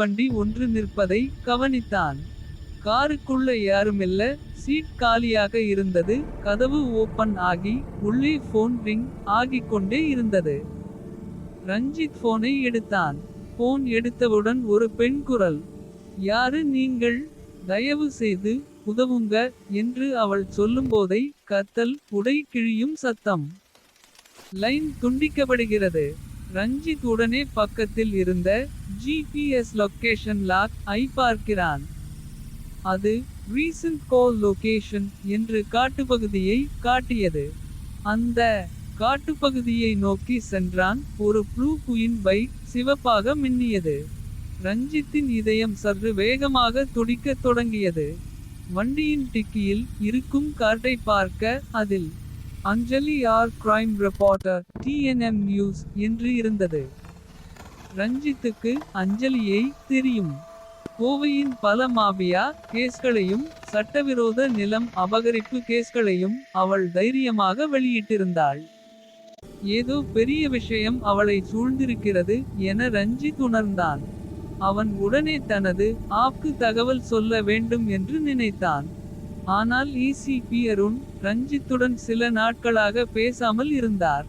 வண்டி ஒன்று நிற்பதை கவனித்தான். காருக்குள்ள யாருமில்ல சீட் காலியாக இருந்தது. கதவு ஓப்பன் ஆகி உள்ளே போன் ரிங் ஆகிக் கொண்டே இருந்தது. ரஞ்சித் போனை எடுத்தான். போன் எடுத்தவுடன் ஒரு பெண் குரல். யாரு நீங்கள் தயவு செய்து உதவுங்க என்று அவள் சொல்லும்போதை கத்தல் உடை கிழியும் சத்தம். லைன் துண்டிக்கப்படுகிறது. ரஞ்சித் உடனே பக்கத்தில் இருந்த ஜிபிஎஸ் லொக்கேஷன் லாக் ஐ பார்க்கிறான். அது ரீசன்ட் கால் லொகேஷன் என்று காட்டுப்பகுதியை காட்டியது. அந்த காட்டுப்பகுதியை நோக்கி சென்றான் ஒரு ப்ளூ குயின் பைக் சிவப்பாக மின்னியது. ரஞ்சித்தின் இதயம் சற்று வேகமாக துடிக்கத் தொடங்கியது. வண்டியின் டிக்கியில் இருக்கும் கார்டை பார்க்க அதில். Anjali R crime reporter TNM news என்று இருந்தது. ரஞ்சித்துக்கு அஞ்சலியை தெரியும். கோவையின் பல மாபியா கேஸ்களையும் சட்டவிரோத நிலம் அபகரிப்பு கேஸ்களையும் அவள் தைரியமாக வெளியிட்டிருந்தாள். ஏதோ பெரிய விஷயம் அவளை சூழ்ந்திருக்கிறது என ரஞ்சித் உணர்ந்தான். அவன் உடனே தனது ஆப்க்கு தகவல் சொல்ல வேண்டும் என்று நினைத்தான். ஆனால் ஈசி அருண் ரஞ்சித்துடன் சில நாட்களாக பேசாமல் இருந்தார்.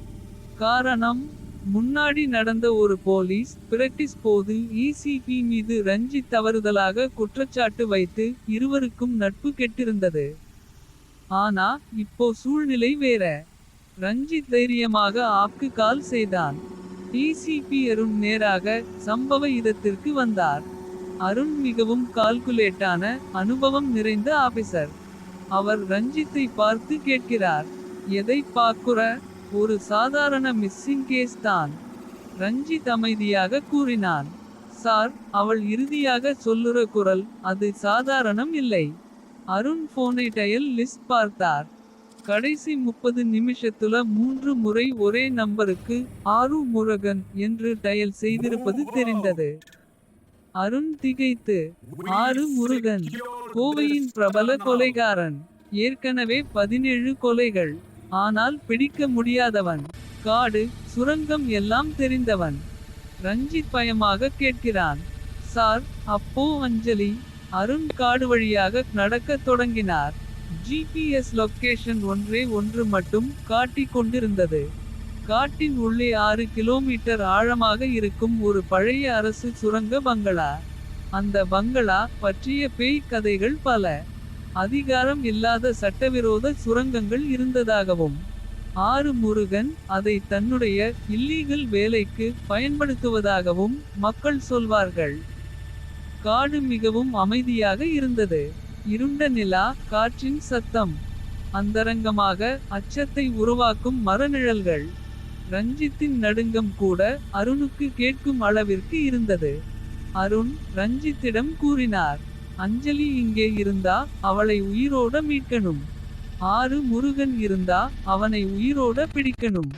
காரணம் முன்னாடி நடந்த ஒரு போலீஸ் பிராக்டிஸ் போது இசிபி மீது ரஞ்சித் தவறுதலாக குற்றச்சாட்டு வைத்து இருவருக்கும் நட்பு கெட்டிருந்தது. ஆனா இப்போ சூழ்நிலை வேற. ரஞ்சித் தைரியமாக ஆப்க்கு கால் செய்தான். டிசிபி அருண் நேராக சம்பவ இடத்திற்கு வந்தார். அருண் மிகவும் கால்குலேட்டான அனுபவம் நிறைந்த ஆபிசர். அவர் ரஞ்சித்தை பார்த்து கேட்கிறார். எதை பார்க்குற ஒரு சாதாரண மிஸ்ஸிங் கேஸ் தான். ரஞ்சித் அமைதியாக கூறினான். சார் அவள் இறுதியாக சொல்லுற குரல் அது சாதாரணம் இல்லை. அருண் போனை டயல் லிஸ்ட் பார்த்தார். கடைசி முப்பது நிமிஷத்துல மூன்று முறை ஒரே நம்பருக்கு ஆரு முருகன் என்று டயல் செய்திருப்பது தெரிந்தது. அருண் திகைத்து ஆறு முருகன் கோவையின் பிரபல கொலைகாரன். ஏற்கனவே பதினேழு கொலைகள். ஆனால் பிடிக்க முடியாதவன். காடு சுரங்கம் எல்லாம் தெரிந்தவன். ரஞ்சித் பயமாக கேட்கிறான். சார் அப்போ அஞ்சலி அருண் காடு வழியாக நடக்கத் தொடங்கினார். ஜிபிஎஸ் லொக்கேஷன் ஒன்றே ஒன்று மட்டும் காட்டிக் கொண்டிருந்தது. காட்டின் உள்ளே ஆறு கிலோமீட்டர் ஆழமாக இருக்கும் ஒரு பழைய அரசு சுரங்க பங்களா. அந்த பங்களா பற்றிய பேய் கதைகள் பல. அதிகாரம் இல்லாத சட்டவிரோத சுரங்கங்கள் இருந்ததாகவும். ஆறு முருகன் அதை தன்னுடைய இல்லீகல் வேலைக்கு பயன்படுத்துவதாகவும் மக்கள் சொல்வார்கள். காடு மிகவும் அமைதியாக இருந்தது. இருண்ட நிலா காற்றின் சத்தம். அந்தரங்கமாக அச்சத்தை உருவாக்கும் மரநிழல்கள். ரஞ்சித்தின் நடுங்கம் கூட அருணுக்கு கேட்கும் அளவிற்கு இருந்தது. அருண் ரஞ்சித்திடம் கூறினார். அஞ்சலி இங்கே இருந்தா அவளை உயிரோட மீட்கணும். ஆறு முருகன் இருந்தா அவனை உயிரோட பிடிக்கணும்.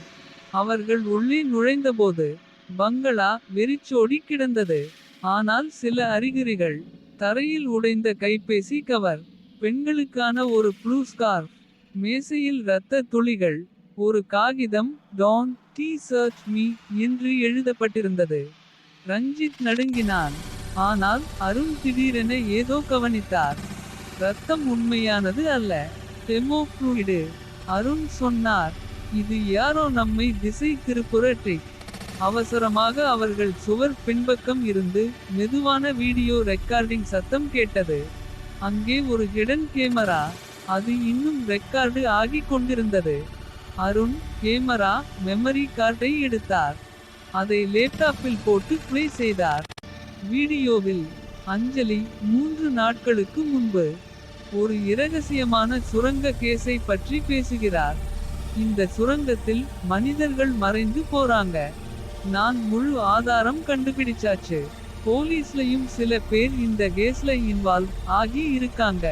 அவர்கள் உள்ளே நுழைந்தபோது. பங்களா வெறிச்சோடி கிடந்தது. ஆனால் சில அறிகுறிகள். தரையில் உடைந்த கைபேசி கவர். பெண்களுக்கான ஒரு ப்ளூ ஸ்கார்ஃப். மேசையில் இரத்த துளிகள். ஒரு காகிதம் டான் டி சர்ச் மீ என்று எழுதப்பட்டிருந்தது. ரஞ்சித் நடுங்கினான். ஆனால் அருண் திடீரென ஏதோ கவனித்தார். ரத்தம் உண்மையானது அல்ல. டெமோஃப்ளூயிடு அருண் சொன்னார். இது யாரோ நம்மை திசை திருப்புற ட்ரிக். அவசரமாக அவர்கள் சுவர் பின்பக்கம் இருந்து மெதுவான வீடியோ ரெக்கார்டிங் சத்தம் கேட்டது. அங்கே ஒரு ஹிடன் கேமரா. அது இன்னும் ரெக்கார்டு ஆகி கொண்டிருந்தது. அருண் கேமரா மெமரி கார்டை எடுத்தார். அதை லேப்டாப்பில் போட்டு ப்ளே செய்தார். வீடியோவில் அஞ்சலி மூன்று நாட்களுக்கு முன்பு. ஒரு இரகசியமான சுரங்க கேஸை பற்றி பேசுகிறார். இந்த சுரங்கத்தில் மனிதர்கள் மறைந்து போறாங்க. நான் முழு ஆதாரம் கண்டுபிடிச்சாச்சு. போலீஸ்லயும் சில பேர் இந்த கேஸ்ல இன்வால்வ் ஆகி இருக்காங்க.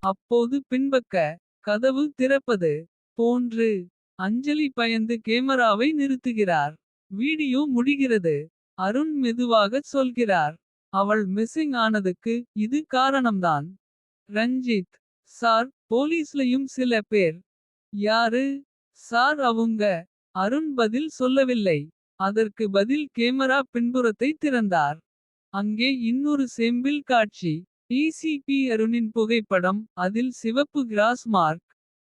அப்போது பின்பக்க கதவு திறப்பது போன்று. அஞ்சலி பயந்து கேமராவை நிறுத்துகிறார். வீடியோ முடிகிறது. அருண் மெதுவாக சொல்கிறார். அவள் மிஸ்ஸிங் ஆனதுக்கு இது காரணம்தான். ரஞ்சித் சார் போலீஸ்லயும் சில பேர். யாரு சார் அவுங்க அருண் பதில் சொல்லவில்லை. அதற்கு பதில் கேமரா பின்புறத்தை திறந்தார். அங்கே இன்னொரு செம்பில் காட்சி. டிசிபி அருணின் புகைப்படம் அதில் சிவப்பு கிராஸ் மார்க்.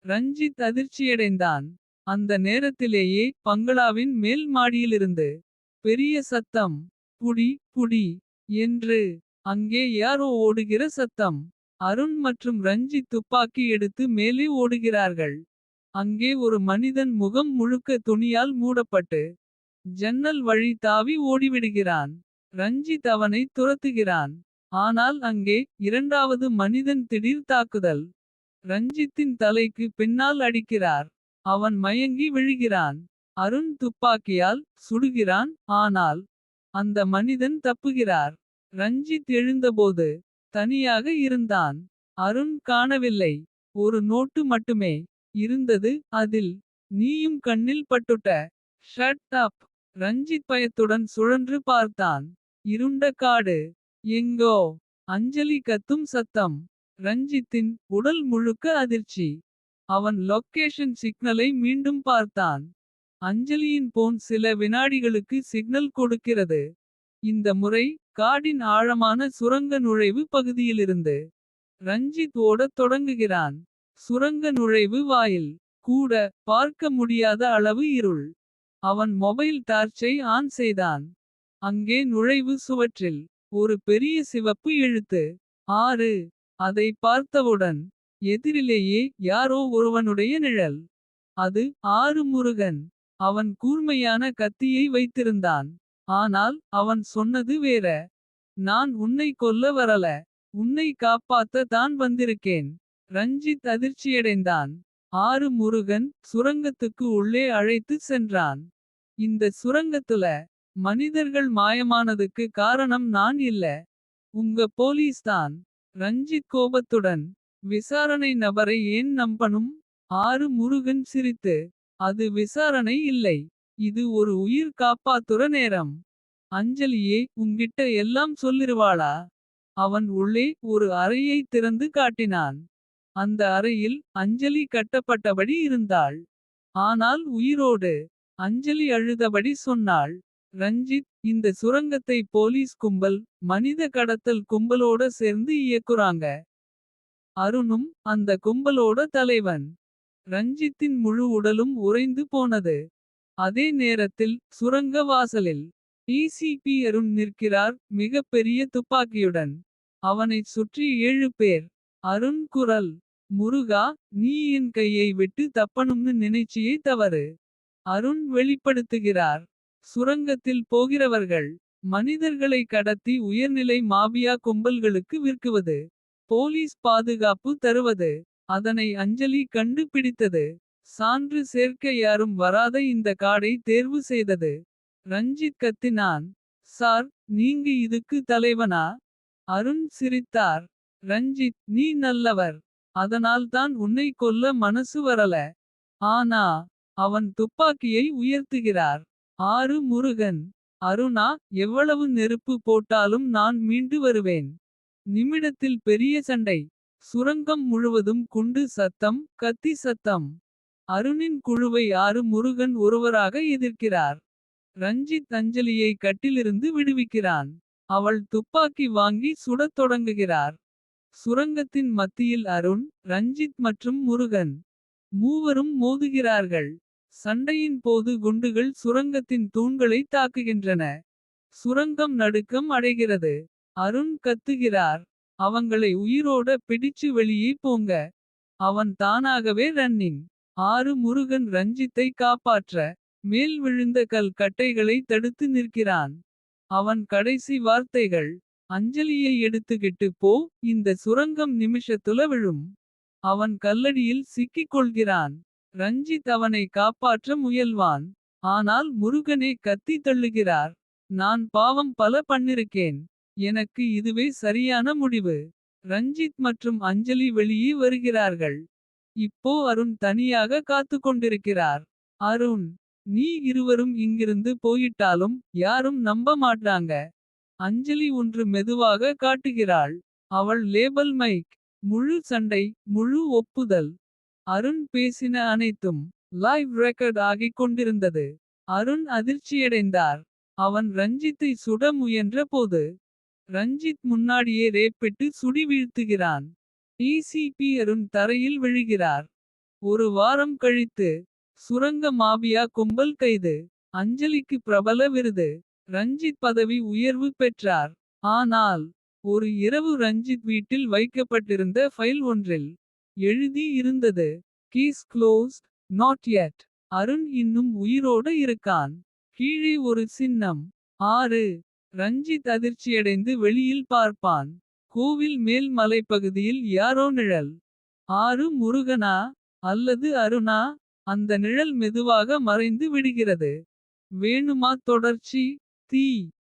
ரஞ்சித் அதிர்ச்சியடைந்தான். அந்த நேரத்திலேயே பங்களாவின் மேல் மாடியிலிருந்து. பெரிய சத்தம் புடி புடி என்று. அங்கே யாரோ ஓடுகிற சத்தம். அருண் மற்றும் ரஞ்சித் துப்பாக்கி எடுத்து மேலே ஓடுகிறார்கள். அங்கே ஒரு மனிதன் முகம் முழுக்க துணியால் மூடப்பட்டு. ஜன்னல் வழி தாவி ஓடிவிடுகிறான். ரஞ்சித் அவனை துரத்துகிறான். ஆனால் அங்கே இரண்டாவது மனிதன் திடீர் தாக்குதல். ரஞ்சித்தின் தலைக்கு பின்னால் அடிக்கிறார். அவன் மயங்கி விழுகிறான். அருண் துப்பாக்கியால் சுடுகிறான் ஆனால். அந்த மனிதன் தப்புகிறார். ரஞ்சித் எழுந்தபோது. தனியாக இருந்தான். அருண் காணவில்லை. ஒரு நோட்டு மட்டுமே இருந்தது அதில். நீயும் கண்ணில் பட்டுட்ட. Shut up. ரஞ்சித் பயத்துடன் சுழன்று பார்த்தான். இருண்ட காடு. எங்கோ அஞ்சலி கத்தும் சத்தம். ரஞ்சித்தின் உடல் முழுக்க அதிர்ச்சி. அவன் லொக்கேஷன் சிக்னலை மீண்டும் பார்த்தான். அஞ்சலியின் போன் சில வினாடிகளுக்கு சிக்னல் கொடுக்கிறது. இந்த முறை காடின் ஆழமான சுரங்க நுழைவு பகுதியிலிருந்து. ரஞ்சித் ஓடத் தொடங்குகிறான். சுரங்க நுழைவு வாயில். கூட பார்க்க முடியாத அளவு இருள். அவன் மொபைல் டார்ச்சை ஆன் செய்தான். அங்கே நுழைவு சுவற்றில். ஒரு பெரிய சிவப்பு எழுத்து. ஆறு அதை பார்த்தவுடன். எதிரிலேயே யாரோ ஒருவனுடைய நிழல். அது ஆறு முருகன். அவன் கூர்மையான கத்தியை வைத்திருந்தான். ஆனால் அவன் சொன்னது வேற. நான் உன்னை கொல்ல வரல. உன்னை காப்பாத்த தான் வந்திருக்கேன். ரஞ்சித் அதிர்ச்சியடைந்தான். ஆறு முருகன் சுரங்கத்துக்கு உள்ளே அழைத்து சென்றான். இந்த சுரங்கத்துல மனிதர்கள் மாயமானதுக்கு காரணம் நான் இல்ல. உங்க போலீஸ் தான். ரஞ்சித் கோபத்துடன். விசாரணை நபரை ஏன் நம்பனும் ஆறு முருகன் சிரித்து. அது விசாரணை இல்லை. இது ஒரு உயிர் காப்பாத்துற நேரம். அஞ்சலியே உங்கிட்ட எல்லாம் சொல்லிருவாளா. அவன் உள்ளே ஒரு அறையை திறந்து காட்டினான். அந்த அறையில் அஞ்சலி கட்டப்பட்டபடி இருந்தாள். ஆனால் உயிரோடு. அஞ்சலி அழுதபடி சொன்னாள். ரஞ்சித் இந்த சுரங்கத்தை போலீஸ் கும்பல். மனித கடத்தல் கும்பலோட சேர்ந்து இயக்குறாங்க. அருணும் அந்த கும்பலோட தலைவன். ரஞ்சித்தின் முழு உடலும் உறைந்து போனது. அதே நேரத்தில் சுரங்க வாசலில். டிசிபி அருண் நிற்கிறார் மிகப்பெரிய துப்பாக்கியுடன். அவனைச் சுற்றி ஏழு பேர். அருண் குரல் முருகா நீ என் கையை விட்டு தப்பணும்னு நினைச்சியே தவறு. அருண் வெளிப்படுத்துகிறார். சுரங்கத்தில் போகிறவர்கள். மனிதர்களை கடத்தி உயர்நிலை மாபியா கும்பல்களுக்கு விற்குவது. போலீஸ் பாதுகாப்பு தருவது. அதனை அஞ்சலி கண்டு பிடித்தது. சான்று சேர்க்க யாரும் வராத இந்த காடை தேர்வு செய்தது. ரஞ்சித் கத்தினான். சார் நீங்க இதுக்கு தலைவனா. அருண் சிரித்தார். ரஞ்சித் நீ நல்லவர். அதனால் தான் உன்னை கொல்ல மனசு வரல. ஆனா அவன் துப்பாக்கியை உயர்த்துகிறார். ஆறு முருகன். அருணா எவ்வளவு நெருப்பு போட்டாலும் நான் மீண்டு வருவேன். நிமிடத்தில் பெரிய சண்டை. சுரங்கம் முழுவதும் குண்டு சத்தம் கத்தி சத்தம். அருணின் குழுவை ஆறு முருகன் ஒருவராக எதிர்க்கிறார். ரஞ்சித் அஞ்சலியை கட்டிலிருந்து விடுவிக்கிறான். அவள் துப்பாக்கி வாங்கி சுடத் தொடங்குகிறார். சுரங்கத்தின் மத்தியில் அருண் ரஞ்சித் மற்றும் முருகன். மூவரும் மோதுகிறார்கள். சண்டையின் போது குண்டுகள் சுரங்கத்தின் தூண்களை தாக்குகின்றன. சுரங்கம் நடுக்கம் அடைகிறது. அருண் கத்துகிறார். அவங்களை உயிரோட பிடிச்சு வெளியே போங்க. அவன் தானாகவே ரன்னிங். ஆறு முருகன் ரஞ்சித்தை காப்பாற்ற. மேல் விழுந்த கல் கட்டைகளை தடுத்து நிற்கிறான். அவன் கடைசி வார்த்தைகள். அஞ்சலியை எடுத்துக்கிட்டு போ இந்த சுரங்கம் நிமிஷத்துல விழும். அவன் கல்லடியில் சிக்கிக் கொள்கிறான். ரஞ்சித் அவனை காப்பாற்ற முயல்வான். ஆனால் முருகனே கத்தி தள்ளுகிறார். நான் பாவம் பல பண்ணிருக்கேன். எனக்கு இதுவே சரியான முடிவு. ரஞ்சித் மற்றும் அஞ்சலி வெளியே வருகிறார்கள். இப்போ அருண் தனியாக காத்துக்கொண்டிருக்கிறார். அருண் நீ இருவரும் இங்கிருந்து போயிட்டாலும் யாரும் நம்ப மாட்டாங்க. அஞ்சலி ஒன்று மெதுவாக காட்டுகிறாள். அவள் லேபல் மைக். முழு சண்டை முழு ஒப்புதல். அருண் பேசின அனைத்தும் லைவ் ரெக்கார்ட் ஆகிக் கொண்டிருந்தது. அருண் அதிர்ச்சியடைந்தார். அவன் ரஞ்சித்தை சுட முயன்ற போது. ரஞ்சித் முன்னாடியே ரேப்பிட்டு சுடி வீழ்த்துகிறான். ஏசிபி அருண் தரையில் விழுகிறார். ஒரு வாரம் கழித்து. சுரங்க மாபியா கும்பல் கைது. அஞ்சலிக்கு பிரபல விருது. ரஞ்சித் பதவி உயர்வு பெற்றார். ஆனால். ஒரு இரவு ரஞ்சித் வீட்டில் வைக்கப்பட்டிருந்த ஃபைல் ஒன்றில். எழுதி இருந்தது case closed not yet Arun இன்னும் உயிரோட இருக்கான். கீழே ஒரு சின்னம். ஆறு ரஞ்சித் அதிர்ச்சியடைந்து வெளியில் பார்ப்பான். கோவில் மேல் மலைப்பகுதியில் யாரோ நிழல். ஆறு முருகனா அல்லது அருணா. அந்த நிழல் மெதுவாக மறைந்து விடுகிறது. வேணுமா தொடர்ச்சி தீ